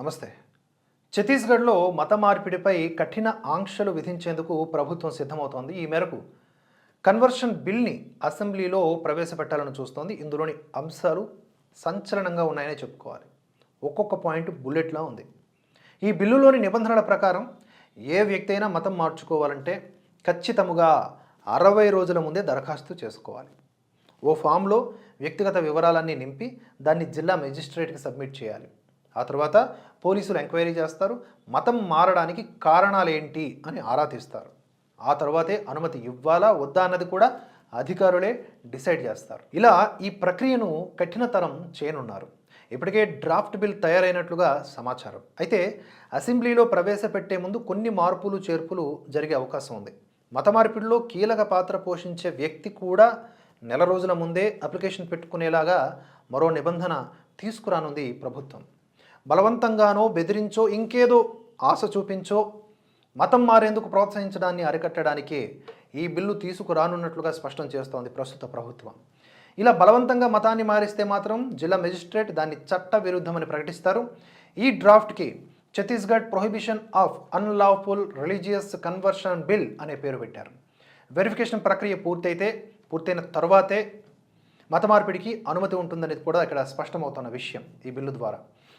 నమస్తే. ఛత్తీస్గఢ్లో మత మార్పిడిపై కఠిన ఆంక్షలు విధించేందుకు ప్రభుత్వం సిద్ధమవుతోంది. ఈ మేరకు కన్వర్షన్ బిల్ని అసెంబ్లీలో ప్రవేశపెట్టాలని చూస్తోంది. ఇందులోని అంశాలు సంచలనంగా ఉన్నాయని చెప్పుకోవాలి. ఒక్కొక్క పాయింట్ బుల్లెట్లా ఉంది. ఈ బిల్లులోని నిబంధనల ప్రకారం ఏ వ్యక్తి అయినా మతం మార్చుకోవాలంటే ఖచ్చితముగా అరవై రోజుల ముందే దరఖాస్తు చేసుకోవాలి. ఓ ఫామ్లో వ్యక్తిగత వివరాలన్నీ నింపి దాన్ని జిల్లా మెజిస్ట్రేట్కి సబ్మిట్ చేయాలి. ఆ తర్వాత పోలీసులు ఎంక్వైరీ చేస్తారు. మతం మారడానికి కారణాలు ఏంటి అని ఆరా తీస్తారు. ఆ తర్వాతే అనుమతి ఇవ్వాలా వద్దా అన్నది కూడా అధికారులే డిసైడ్ చేస్తారు. ఇలా ఈ ప్రక్రియను కఠినతరం చేయనున్నారు. ఇప్పటికే డ్రాఫ్ట్ బిల్ తయారైనట్లుగా సమాచారం. అయితే అసెంబ్లీలో ప్రవేశపెట్టే ముందు కొన్ని మార్పులు చేర్పులు జరిగే అవకాశం ఉంది. మత మార్పిడిలో కీలక పాత్ర పోషించే వ్యక్తి కూడా నెల రోజుల ముందే అప్లికేషన్ పెట్టుకునేలాగా మరో నిబంధన తీసుకురానుంది ప్రభుత్వం. బలవంతంగానో బెదిరించో ఇంకేదో ఆశ చూపించో మతం మారేందుకు ప్రోత్సహించడాన్ని అరికట్టడానికే ఈ బిల్లు తీసుకురానున్నట్లుగా స్పష్టం చేస్తోంది ప్రస్తుత ప్రభుత్వం. ఇలా బలవంతంగా మతాన్ని మారిస్తే మాత్రం జిల్లా మెజిస్ట్రేట్ దాన్ని చట్ట విరుద్ధమని ప్రకటిస్తారు. ఈ డ్రాఫ్ట్కి Chhattisgarh prohibition of unlawful religious conversion bill అనే పేరు పెట్టారు. వెరిఫికేషన్ ప్రక్రియ పూర్తయితే పూర్తయిన తర్వాతే మత మార్పిడికి అనుమతి ఉంటుందనేది కూడా ఇక్కడ స్పష్టమవుతున్న విషయం ఈ బిల్లు ద్వారా.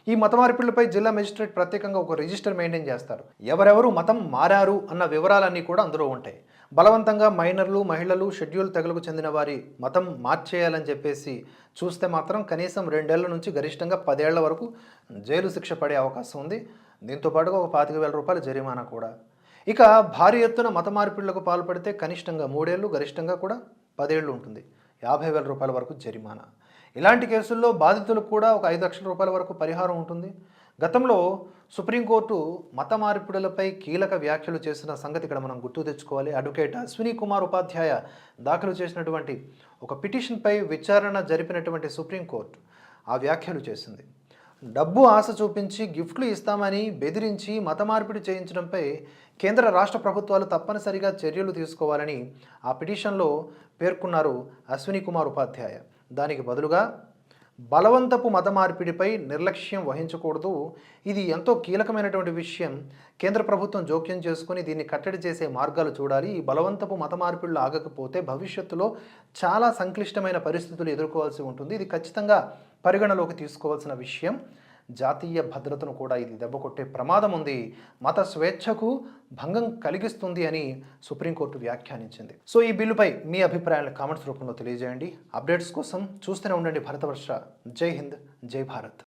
ఈ మత మార్పిడిలపై జిల్లా మెజిస్ట్రేట్ ప్రత్యేకంగా ఒక రిజిస్టర్ మెయింటైన్ చేస్తారు. ఎవరెవరు మతం మారారు అన్న వివరాలన్నీ కూడా అందులో ఉంటాయి. బలవంతంగా మైనర్లు మహిళలు షెడ్యూల్ తెగలకు చెందిన వారి మతం మార్చేయాలని చెప్పేసి చూస్తే మాత్రం కనీసం రెండేళ్ళ నుంచి గరిష్టంగా పదేళ్ళ వరకు జైలు శిక్ష పడే అవకాశం ఉంది. దీంతో పాటుగా ఒక పాతిక వేల రూపాయల జరిమానా కూడా. ఇక భారీ ఎత్తున మత మార్పిడులకు పాల్పడితే కనిష్టంగా మూడేళ్ళు గరిష్టంగా కూడా పదేళ్ళు ఉంటుంది. యాభై వేల రూపాయల వరకు జరిమానా. ఇలాంటి కేసుల్లో బాధితులకు కూడా ఒక ఐదు లక్షల రూపాయల వరకు పరిహారం ఉంటుంది. గతంలో సుప్రీంకోర్టు మత మార్పిడులపై కీలక వ్యాఖ్యలు చేసిన సంగతి ఇక్కడ మనం గుర్తు తెచ్చుకోవాలి. అడ్వకేట్ అశ్విని కుమార్ ఉపాధ్యాయ దాఖలు చేసినటువంటి ఒక పిటిషన్పై విచారణ జరిపినటువంటి సుప్రీంకోర్టు ఆ వ్యాఖ్యలు చేసింది. డబ్బు ఆశ చూపించి గిఫ్ట్లు ఇస్తామని బెదిరించి మత మార్పిడి చేయించడంపై కేంద్ర రాష్ట్ర ప్రభుత్వాలు తప్పనిసరిగా చర్యలు తీసుకోవాలని ఆ పిటిషన్లో పేర్కొన్నారు అశ్విని కుమార్ ఉపాధ్యాయ. దానికి బదులుగా బలవంతపు మత మార్పిడిపై నిర్లక్ష్యం వహించకూడదు. ఇది ఎంతో కీలకమైనటువంటి విషయం. కేంద్ర ప్రభుత్వం జోక్యం చేసుకుని దీన్ని కట్టడి చేసే మార్గాలు చూడాలి. ఈ బలవంతపు మత మార్పిడులు ఆగకపోతే భవిష్యత్తులో చాలా సంక్లిష్టమైన పరిస్థితులు ఎదుర్కోవాల్సి ఉంటుంది. ఇది ఖచ్చితంగా పరిగణలోకి తీసుకోవాల్సిన విషయం. జాతీయ భద్రతను కూడా ఇది దెబ్బకొట్టే ప్రమాదం ఉంది. మత స్వేచ్ఛకు భంగం కలిగిస్తుంది అని సుప్రీంకోర్టు వ్యాఖ్యానించింది. సో ఈ బిల్లుపై మీ అభిప్రాయాలను కామెంట్స్ రూపంలో తెలియజేయండి. అప్డేట్స్ కోసం చూస్తూనే ఉండండి భరతవర్ష. జై హింద్ జై భారత్.